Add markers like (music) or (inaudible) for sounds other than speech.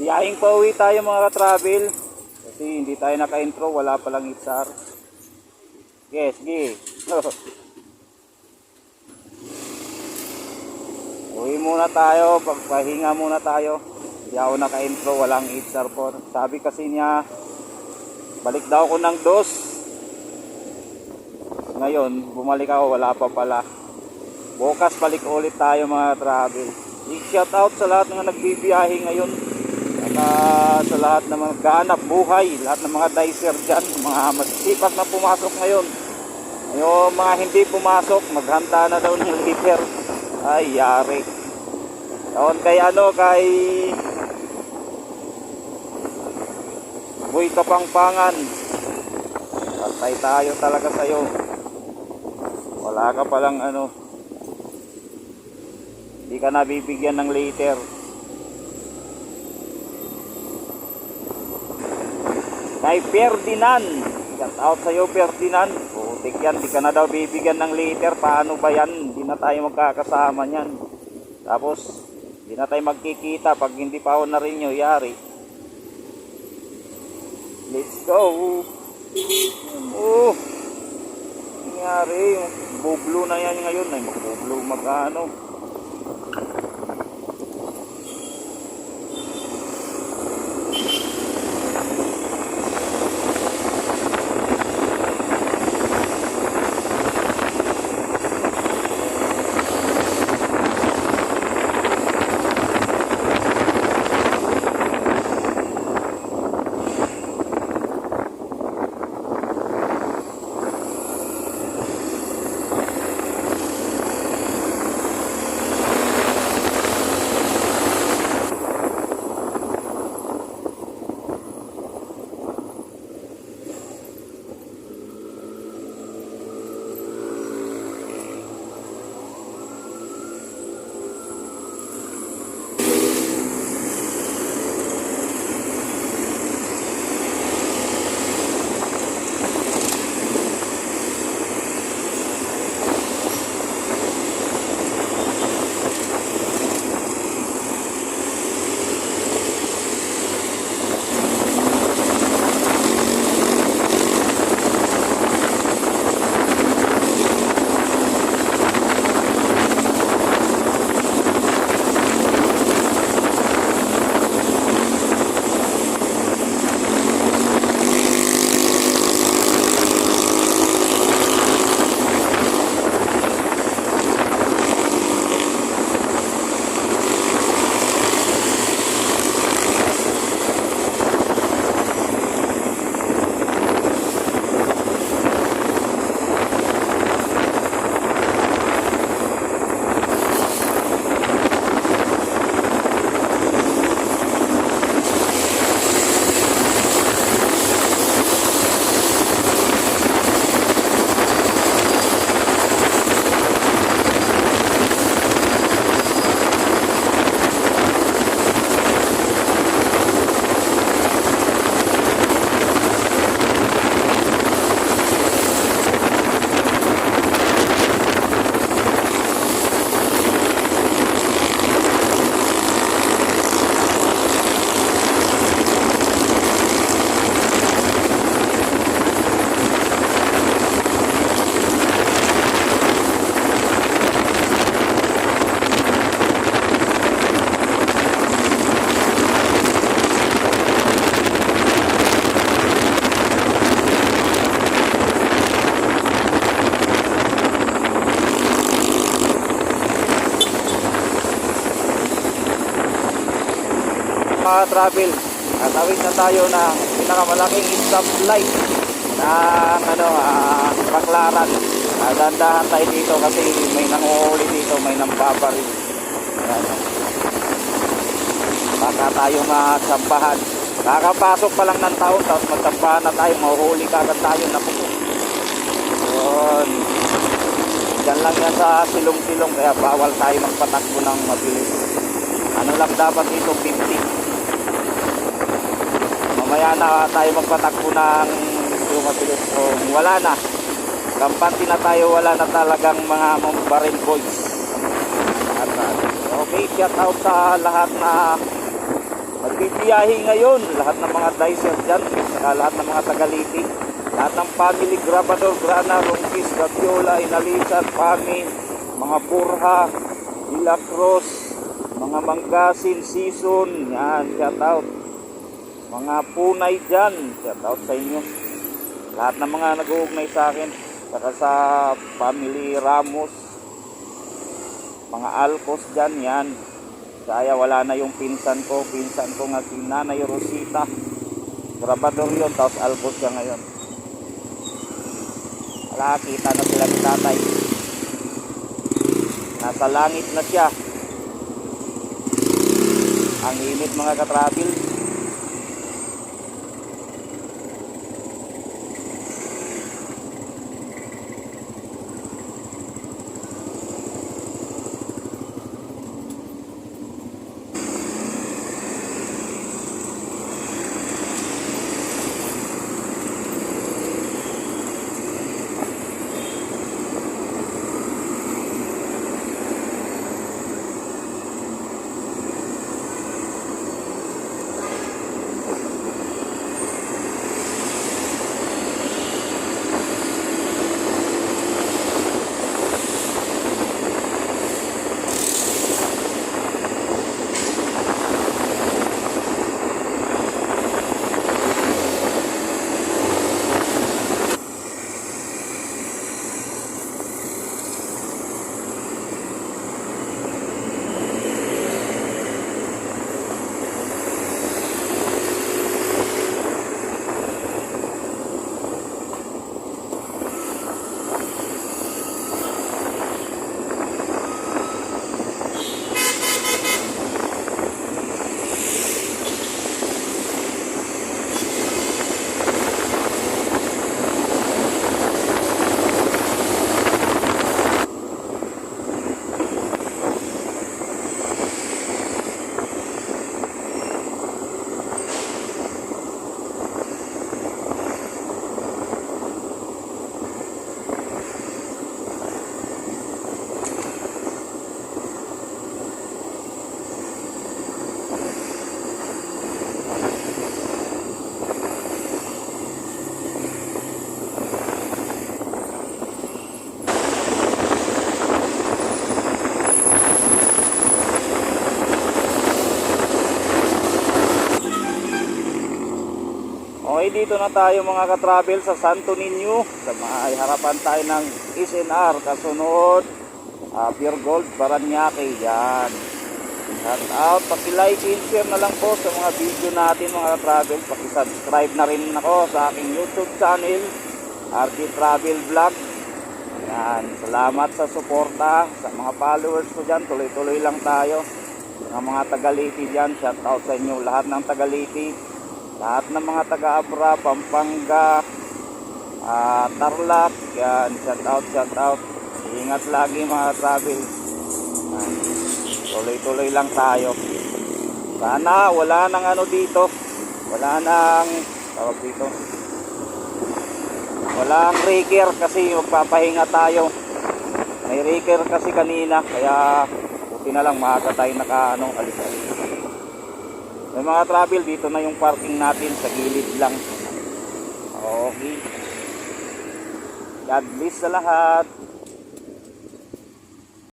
Biyahing pauwi tayo mga ka-travel kasi hindi tayo naka-intro, wala palang itar. Yes, gi. (laughs) muna tayo, pagpahinga muna tayo. Hindi ako naka-intro, walang itsar po. Sabi kasi niya, balik daw ako ng dos. Ngayon, bumalik ako, wala pa pala. Bukas balik ulit tayo mga travel. Big shout out sa lahat ng nagbibiyahe ngayon. At sa lahat ng mga ganap buhay, lahat ng mga dicer dyan, mga masisipag na pumasok ngayon. Yung mga hindi pumasok, maghanda na daw ng liter. Ay, yari. Taon kay ano, kay Boy Kapangpangan. Patay tayo talaga sa'yo. Wala ka palang ano, hindi ka nabibigyan ng liter. Kay Ferdinand. Shout out sa'yo Ferdinand. Putik yan, di ka na daw bibigyan ng liter. Paano ba yan? Hindi na tayo magkakasama niyan. Tapos, hindi na tayo magkikita pag hindi pa ako na rin nyo, yari. Let's go. Oh. Nangyari, bublo na yan ngayon. Ay, magbublo magkano. Travel tatawid na tayo ng pinakamalaking stop light ng ano, ah, Baclaran. Uh, dandahan tayo dito kasi may nanguhuli dito may nambabaril. Ayan. baka tayo matsampahan kakapasok pa lang ng taon tapos matsampahan na tayo mahuhuli kagad tayo na po yun. Diyan lang yan sa silong-silong kaya bawal tayo magpatakbo ng mabilis. Ano lang dapat dito 50 mamaya na tayo magpatakbo ng yung mabilis o wala na. Kampante na tayo. Wala na talagang mga baril boys. At, uh, okay shout out sa lahat na Nagbibiyahe ngayon, lahat ng mga dicer dyan, lahat ng mga tagaliti. Lahat ng family, Grabador, Grana, Rungkis, Gaviola, Inalisan, Pami, mga Burha, De La Cruz, mga Manggasin, Season, yan, shout out. Mga punay dyan, shout out sa inyo. Lahat ng mga nag-uugnay sa akin, saka sa family Ramos, mga Alcos dyan, yan. Kaya wala na yung pinsan ko, pinsan ko nga si Nanay Rosita. Grabador yun, tapos Alcos siya ngayon. Wala, kita na sila ni tatay. Nasa langit na siya. Ang init mga katrabil. Dito na tayo mga ka-travel sa Santo Niño. Sa may harapan tayo ng SNR. Kasunod, uh, Pure Gold, Paranaque. Yan. Shout out. Paki-like and share na lang po sa mga video natin mga ka-travel. Paki-subscribe na rin ako sa aking YouTube channel. RT Travel Vlog. Yan. Salamat sa suporta. Sa mga followers ko dyan, tuloy-tuloy lang tayo. Mga mga tagaliti dyan, shout out sa inyo. Lahat ng tagaliti lahat ng mga taga-Abra, Pampanga, ah, Tarlac, yan, shout out, shout out. Ingat lagi mga travel. Tuloy-tuloy lang tayo. Sana wala nang ano dito. Wala nang tawag dito. Walang raker kasi magpapahinga tayo. May raker kasi kanina kaya buti na lang maaga tayo naka ano, alis-alis. May mga travel dito na yung parking natin sa gilid lang. Okay. God bless sa lahat.